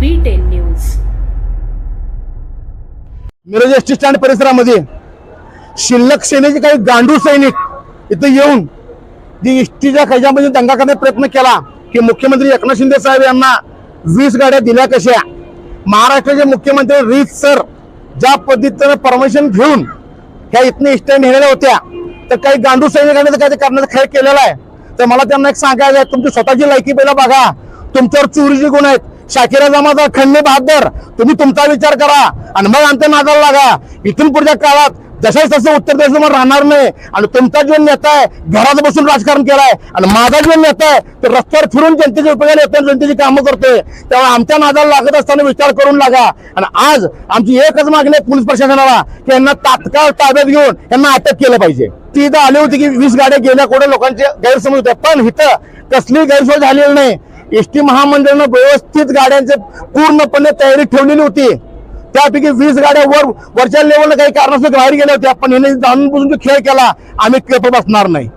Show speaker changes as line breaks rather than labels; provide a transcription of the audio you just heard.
B ten news Miraj S T stand परिसरामध्ये शिल्लक सेनेचे काही गांडू सैनिक इथं येऊन जी इष्टीच्या खैजामध्ये दंगा करण्याचा प्रयत्न केला की मुख्यमंत्री एकनाथ शिंदे साहेब यांना वीस गाड्या दिल्या कशा? महाराष्ट्राचे मुख्यमंत्री रीत सर ज्या पद्धतीनं परमिशन घेऊन ह्या इथनं इष्ट्या नेलेल्या होत्या तर काही गांडू सैनिकांनी काही करण्याचा खेळ केलेला आहे. तर मला त्यांना एक सांगायचं आहे तुमची स्वतःची लायकी पहिला बघा. तुमच्यावर चोरीचे गुण आहेत. शाकिरा जमाचा खंडे बहादर. तुम्ही तुमचा विचार करा. आणि मग आमच्या नादाला लागा. इथून पुढच्या काळात जसे तसं उत्तर प्रदेश राहणार नाही आणि तुमचा जो नेता आहे घरात बसून राजकारण केलाय. आणि माझा जो नेता आहे तो रस्त्यावर फिरून जनतेच्या उपयोगाने येतो जनतेची कामं करतोय. त्यामुळे आमच्या नादाला लागत असताना विचार करून लागा. आणि आज आमची एकच मागणी आहे पोलीस प्रशासनाला की यांना तात्काळ ताब्यात घेऊन यांना अटक केलं पाहिजे. ती इथं आली होती की वीस गाड्या गेल्या कुठे लोकांचे गैरसमज होते. पण इथं कसली गैरसोय झालेली नाही. एस टी महामंडळानं व्यवस्थित गाड्यांचे पूर्णपणे तयारी ठेवलेली होती. त्यापैकी वीस गाड्या वर वरच्या लेवलला काही कारणास्तव बाहेर गेल्या होत्या पण याने जाणून बुजून खेळ केला आम्ही केप बसणार नाही.